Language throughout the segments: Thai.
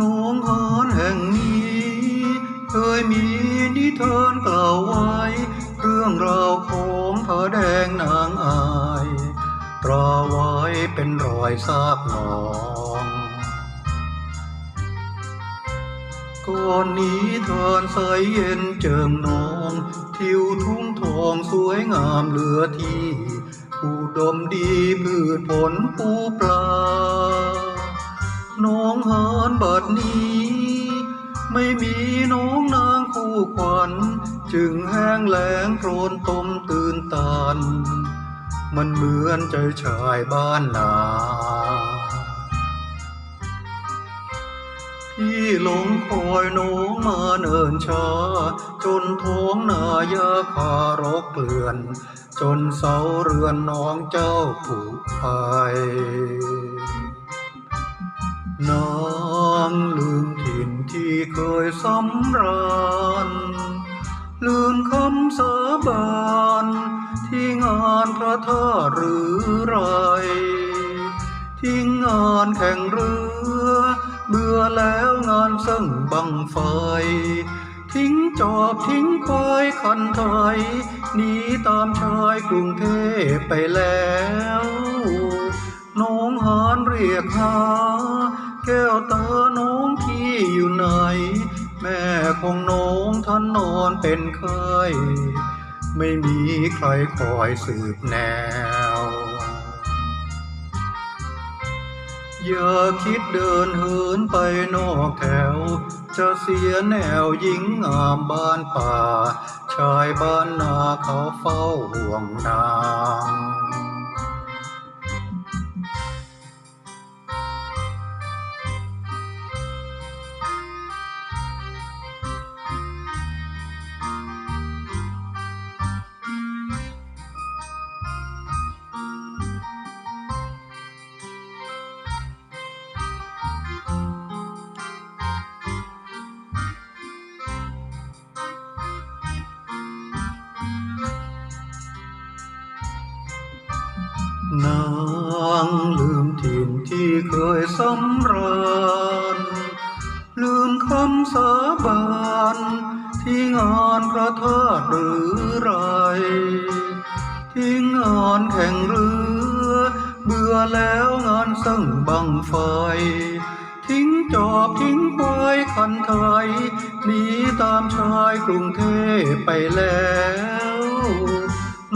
น้องฮานแห่งนี้เคยมีนิทานกล่าวไว้ เรื่องราวของผาแดงนางอายตราไว้เป็นรอยซากหนองก่อนนี้ทานใสเย็นเจิงนอง ทิวทุ่งทองสวยงามเหลือที่ผู้ดมดีพืชผลปูปลา น้องหานบัดนี้ ไม่มีน้องนางคู่ขวัญ จึงแห้งแล้งโครนตมตื่นตัน มันเหมือนใจชายบ้านนาพี่หลงคอยน้องมาเนิ่นช้า จนท้องนายาคารกเกลื่อน จนเสาเรือนน้องเจ้าผุภัย นางลืมถิ่นที่เคยสำราญลืมคำสาบานที่งานพระธาตุหรือไรทิ้งงานแข่งเรือ เบื่อแล้วงานซึ่งบังไฟ ทิ้งจอบทิ้งควายคันไทยหนีตามชายกรุงเทพไปแล้ว น้องหานเรียกหา แก้วตาน้องที่อยู่ไหน แม่ของน้องท่านนอนเป็นไข้ไม่มีใครคอยสืบแนว อย่าคิดเดินเหินไปนอกแถว จะเสียแนวหญิงงามบ้านป่า ชายบ้านนาเขาเฝ้าห่วงนาง นางลืมถิ่นที่เคยสำราญ ลืมคำสาบานที่งานพระธาตุหรือไรที่งานแข่งเรือ เบื่อแล้วงานสั่งบังไฟ ทิ้งจอบทิ้งควายคันไทยหนีตามชายกรุงเทพไปแล้ว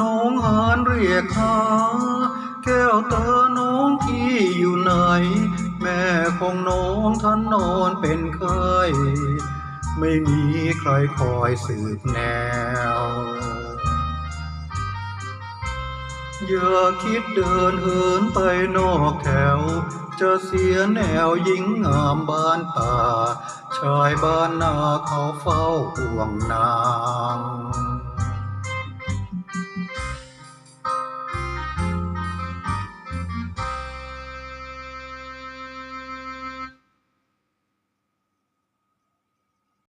น้องหานเรียกหา แก้วตาน้องที่อยู่ไหน แม่ของน้องท่านนอนเป็นไข้ไม่มีใครคอยสืบแนว อย่าคิดเดินเหินไปนอกแถว จะเสียแนวหญิงงามบ้านป่า ชายบ้านนาเขาเฝ้าห่วงนาง